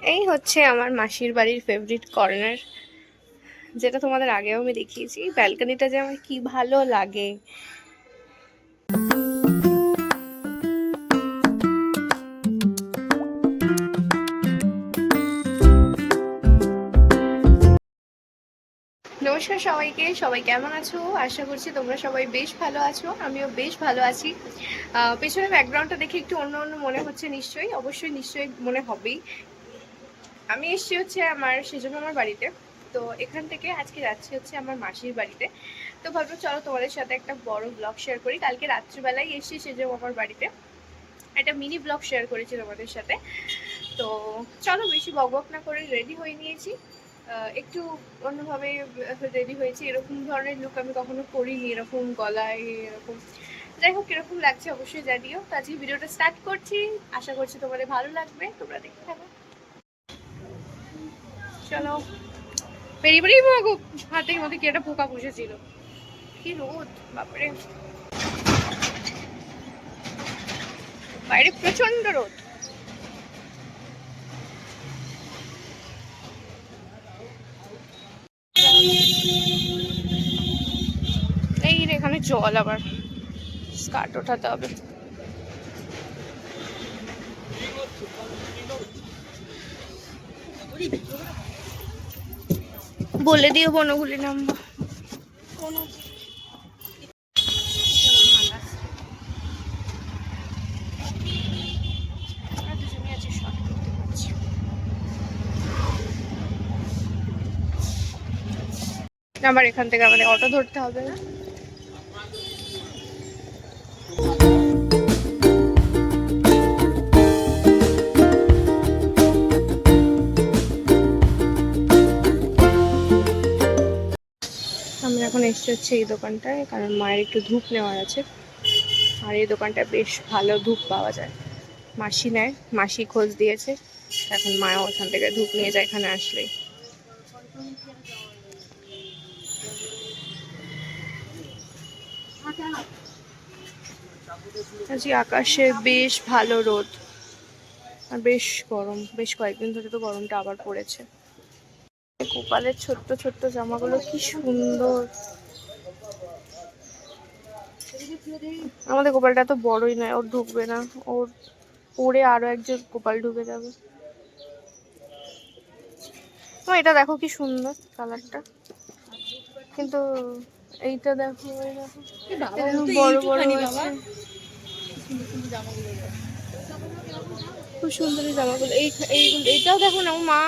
এই হচ্ছে আমার মাসির বাড়ির ফেভারিট কর্নার যেটা তোমাদের আগেও আমি দেখিয়েছি। ব্যালকনিটা যে আমার কি ভালো লাগে। নমস্কার সবাইকে, সবাই কেমন আছো? আশা করছি তোমরা সবাই বেশ ভালো আছো, আমিও বেশ ভালো আছি। পেছনে ব্যাকগ্রাউন্ডটা দেখে একটু অন্য অন্য মনে হচ্ছে নিশ্চয়ই, অবশ্যই নিশ্চয়ই মনে হবেই। আমি এসেছি হচ্ছে আমার সেজন্য আমার বাড়িতে। তো এখান থেকে আজকে যাচ্ছি হচ্ছে আমার মাসির বাড়িতে। তো ভাবলো চলো তোমাদের সাথে একটা বড় ব্লগ শেয়ার করি। কালকে রাত্রিবেলায় এসেছি সেজন্য আমার বাড়িতে। একটা মিনি ব্লগ শেয়ার করেছি তোমাদের সাথে। তো চলো বেশি বকবক না করে রেডি হয়ে নিয়েছি। একটু অন্যভাবে রেডি হয়েছি। এরকম ধরনের লুক আমি কখনো করিনি, এরকম গলায়, এরকম। যাই হোক কীরকম লাগছে অবশ্যই জানিও। তো আজকে ভিডিওটা স্টার্ট করছি। আশা করছি তোমাদের ভালো লাগবে। তোমরা দেখতে থাকো। চলো বেরিয়ে বেরিয়ে হাতের মধ্যে কি একটা পোকা বসেছিল কি রোদ বাপরে বাইরে প্রচণ্ড রোদ এই এখানে জল আবার স্কার্ট ওঠাতে হবে বলে দিও বনগুলি নাম্বার। আবার এখান থেকে আমাদের অটো ধরতে হবে না? এখন এসছি হচ্ছে এই দোকানটায়, কারণ মায়ের একটু ধূপ নেওয়ার আছে। আর এই দোকানটা বেশ ভালো ধূপ পাওয়া যায়। মাসি নেয়, মাসি খোঁজ দিয়েছে। এখন মাও ওখান থেকে ধূপ নিয়ে যায় এখানে আসলেই। আজকে আকাশে বেশ ভালো রোদ। আর বেশ গরম, বেশ কয়েকদিন ধরে তো গরমটা আবার পড়েছে। গোপালের ছোট্ট ছোট্ট জামাগুলো কি সুন্দর। আমাদের গোপালটা তো বড়ই নয় ওর ঢুকবে না। ওর পরে আরও একজন গোপাল ঢুকে যাবে। ও এটা দেখো কি সুন্দর কালারটা। কিন্তু এইটা দেখো বড় বড় খুব সুন্দর জামাগুলো। এই এইগুলো এইটাও দেখো না ও মা।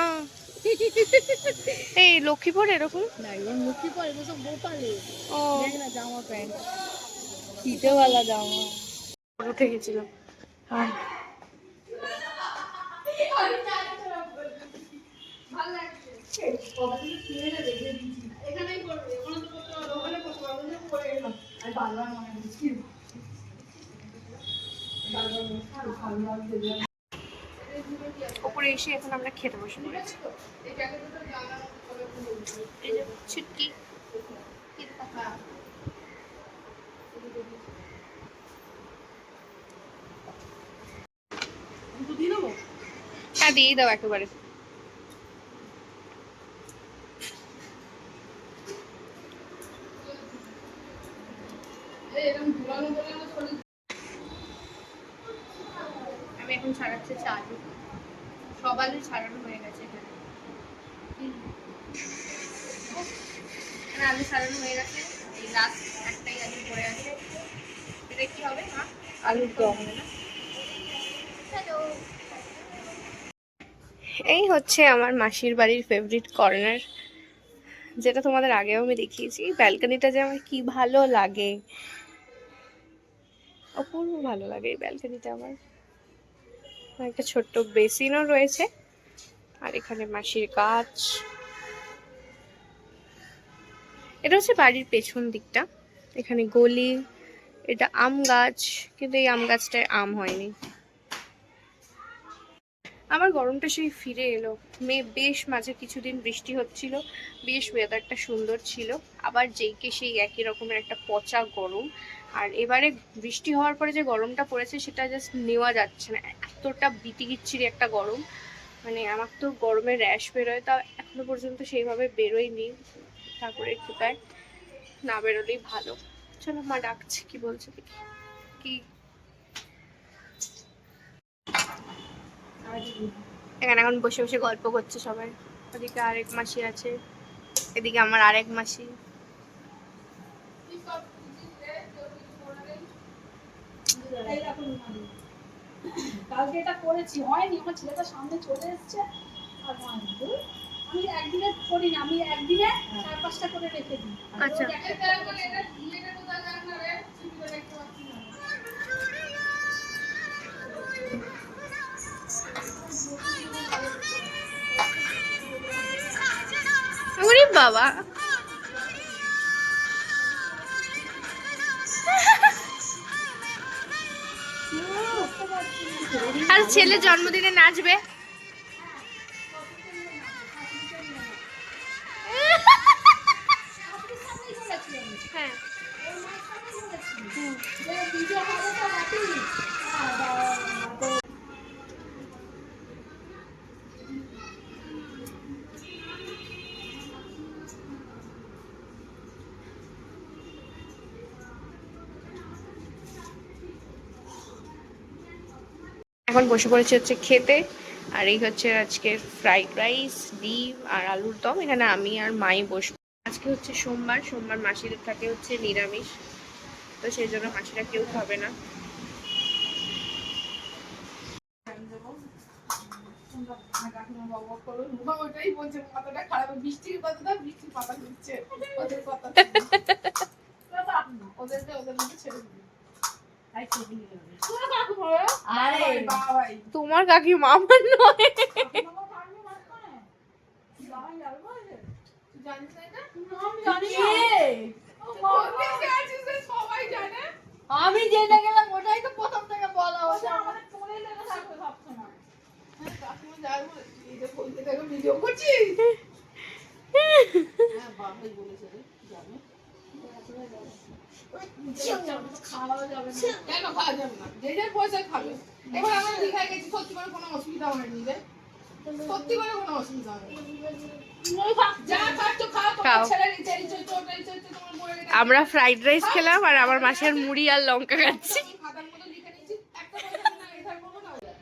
এই লক্ষ্মীপুর এরকম? না এবার মুক্তি পরে এগুলো সব গোপালে। ও। দেখ না জামা প্যান্ট। শীতেওয়ালা জামা। উঠে গেছিলাম? আর ওপরে এসে এখন আমরা খেতে বসে পড়েছি। ছুটকি। হ্যাঁ দিয়ে দাও একেবারে। আমি এখন ছাড়াচ্ছি চালু। সব আলু ছাড়ানো হয়ে গেছে এখানে। এখানে আলু ছাড়ানো হয়ে গেছে। এই লাস্ট একটাই আলু পড়ে আছে। এটা কি হবে মা? আলুর দম। হ্যালো এই হচ্ছে আমার মাসির বাড়ির ফেভারিট কর্নার যেটা তোমাদের আগেও আমি দেখিয়েছি। ব্যালকনিটা যে আমার কি ভালো লাগে। অপূর্ব ভালো লাগে এই ব্যালকনিটা আমার। একটা ছোট্ট বেসিনও রয়েছে। আর এখানে মাসির গাছ এটা হচ্ছে বাড়ির পেছন দিকটা। এখানে গলি, এটা আম গাছ, কিন্তু এই আম গাছটায় আম হয়নি। আমার গরমটা সেই ফিরে এলো। মে বেশ মাঝে কিছুদিন বৃষ্টি হচ্ছিল, বেশ ওয়েদারটা সুন্দর ছিল। আবার যেইকে সেই একই রকমের একটা পচা গরম। আর এবারে বৃষ্টি হওয়ার পরে যে গরমটা পড়েছে, সেটা জাস্ট নেওয়া যাচ্ছে না। এতটা বিতিকিচ্ছিরি একটা গরম। মানে আমার তো গরমে র্যাশ বেরোয় তা এখনও পর্যন্ত সেইভাবে বেরোয়নি। ঠাকুরের কৃপায় না বেরোলেই ভালো। চলো, মা ডাকছে, কি বলছে দেখি। কি? এখানে এখন বসে বসে গল্প করছে সবাই। ওদিকে আরেক মাসি আছে, এদিকে আমার আরেক মাসি। কালকে এটা করেছি, হয়নি। আমার ছেলেটা সামনে চলে এসছে আর আমি একদিনে করি না আমি একদিনে চার পাঁচটা করে রেখে দিই। আচ্ছা। বাবা। আর ছেলে জন্মদিনে নাচবে। এখন বসে পড়েছে হচ্ছে খেতে। আর এই হচ্ছে আজকের ফ্রাইড রাইস ডিম আর আলুর দম। এখানে আমি আর মাই বসবো। আজকে হচ্ছে সোমবার। সোমবার মাসিদের থাকে হচ্ছে নিরামিষ। তো সেই জন্য মাসিরা কেউ খাবে না। ওদের ওদের ছেড়ে তোমার কাকি মামার নয়। আমি জেনে গেলাম ওটাই তো প্রথম থেকে বলা হচ্ছে আমাদের লেগে সবসময়। ভিডিও করছিস হ্যাঁ বাবাই বলেছে জানে? আমরা আমরা ফ্রাইড রাইস খেলাম আর আমার মাসের মুড়ি আর লঙ্কা খাচ্ছি আমি খাতার মধ্যে লিখে নিয়েছি একটা পয়সা আমি না এধার করব না ওধার।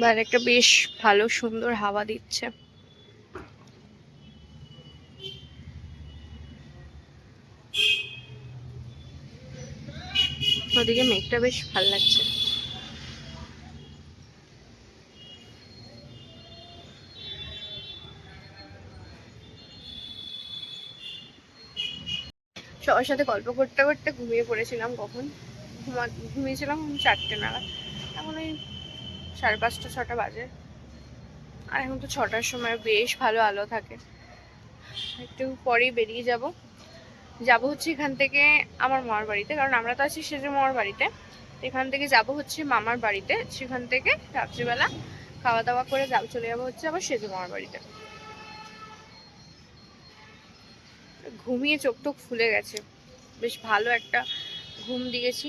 আর একটা বেশ ভালো সুন্দর হাওয়া দিচ্ছে। ওদিকে মেঘটা বেশ ভালো লাগছে। সবার সাথে গল্প করতে করতে ঘুমিয়ে পড়েছিলাম কখন? ঘুমা, ঘুমিয়েছিলাম চারটে নাগাদ। এখন ওই সাড়ে পাঁচটা, ছটা বাজে। আর এখন তো ছটার সময় বেশ ভালো আলো থাকে। একটু পরেই বেরিয়ে যাব। যাব হচ্ছে এখান থেকে আমার মামার বাড়িতে, কারণ আমরা তো আছি সেজে মামার বাড়িতে। এখান থেকে যাব হচ্ছে মামার বাড়িতে, সেখান থেকে রাত্রিবেলা খাওয়া দাওয়া করে যাব, চলে যাব হচ্ছে আবার সেজে মামার বাড়িতে। ঘুমিয়ে চোখ টোক ফুলে গেছে। বেশ ভালো একটা ঘুম দিয়েছি।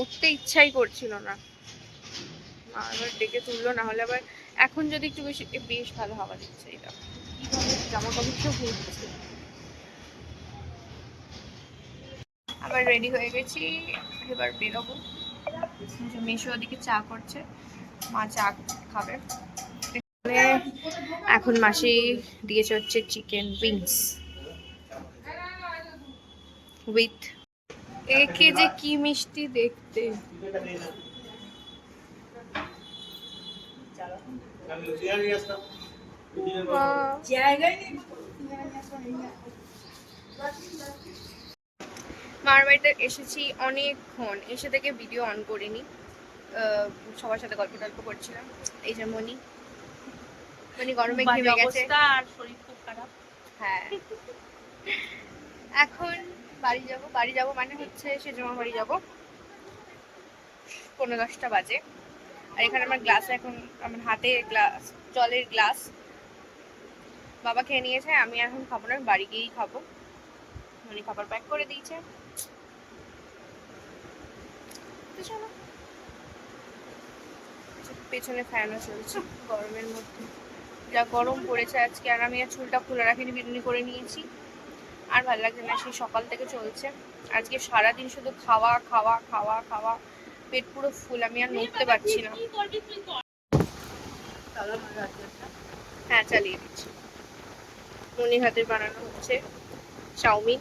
উঠতে ইচ্ছাই করছিল না। আবার ডেকে তুললো না হলে আবার এখন যদি একটু বেশি বেশ ভালো হাওয়া দিচ্ছে এটা জামা কাপড় সব উঠছে আবার রেডি হয়ে গেছি, এবার বেরোবো। মেশো ওদিকে চা করছে, মা চা খাবে। এখন মাসি দিয়েছে হচ্ছে চিকেন উইংস উইথ একে যে কি মিষ্টি দেখতে। মার বাড়িতে এসেছি অনেকক্ষণ এসে থেকে ভিডিও অন করিনি। সবার সাথে গল্প টল্প করছিলাম। এই যে মনি মনি গরমে ঘেমে গেছে। আর শরীর খুব খারাপ। হ্যাঁ। এখন বাড়ি যাব বাড়ি যাব মানে হচ্ছে সেজমা বাড়ি যাব। পনেরো দশটা বাজে। আর এখানে আমার গ্লাস এখন আমার হাতে গ্লাস জলের গ্লাস বাবা খেয়ে নিয়েছে, আমি এখন খাব না বাড়ি গিয়েই খাব। উনি খাবার প্যাক করে দিয়েছে। পেছনে ফ্যানও চলছে, গরমের মধ্যে। যা গরম পড়েছে আজকে, আর আমি আর চুলটা খুলে রাখিনি, বিনুনি করে নিয়েছি। আর ভালো লাগছে না, সেই সকাল থেকে চলছে। আজকে সারাদিন শুধু খাওয়া খাওয়া খাওয়া খাওয়া। পেট পুরো ফুল, আমি আর নড়তে পারছি না। হ্যাঁ চালিয়ে দিচ্ছি। মনির হাতের বানানো হচ্ছে চাউমিন।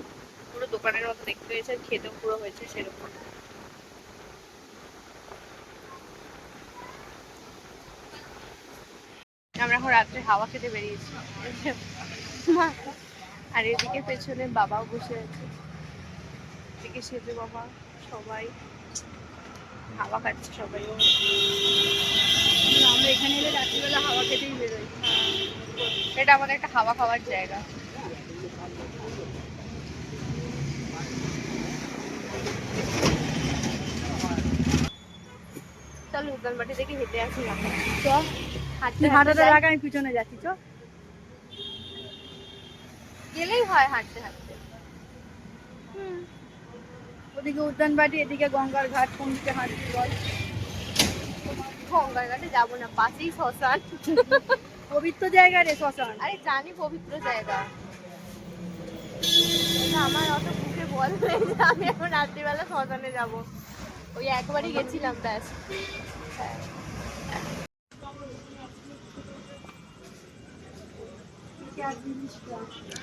পুরো দোকানের মতো দেখতে হয়েছে খেতেও পুরো হয়েছে সেরকম। আমরা এখন রাত্রে হাওয়া খেতে বেরিয়েছি। আর এদিকে পেছনে বাবাও বসে আছে। এদিকে সেজে বাবা, সবাই। হাওয়া খাচ্ছে সবাই। আমরা এখানে এলে রাত্রিবেলা হাওয়া খেতেই বেরোই। এটা আমাদের একটা হাওয়া খাওয়ার জায়গা। চলো উদ্যানবাটি থেকে হেঁটে আসি না চ হাঁটতে। আমি পিছনে যাচ্ছি চ। গেলেই হয় হাঁটতে হাঁটতে। ওদিকে উদ্যানবাটি এদিকে গঙ্গার ঘাট কোন দিকে হাঁটছি বল? গঙ্গার ঘাটে যাব না পাশেই শ্মশান। পবিত্র জায়গা রে শ্মশান। আরে জানি পবিত্র জায়গা। আমার অত মুখে বল আমি এখন রাত্রিবেলা শ্মশানে যাব। ওই একবারই গেছিলাম ব্যাস।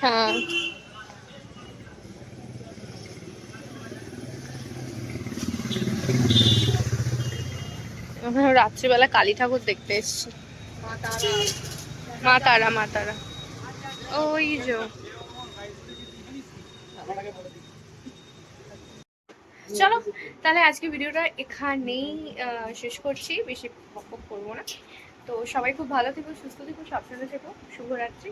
হ্যাঁ। আমরা রাত্রিবেলা কালী ঠাকুর দেখতে এসেছি। মা তারা মা তারা। ওই যে। চলো, তাহলে আজকে ভিডিওটা এখানেই শেষ করছি। বেশি বক করব না। তো সবাই খুব ভালো থেকো, সুস্থ থেকো, সাবধানে থেকো। শুভরাত্রি।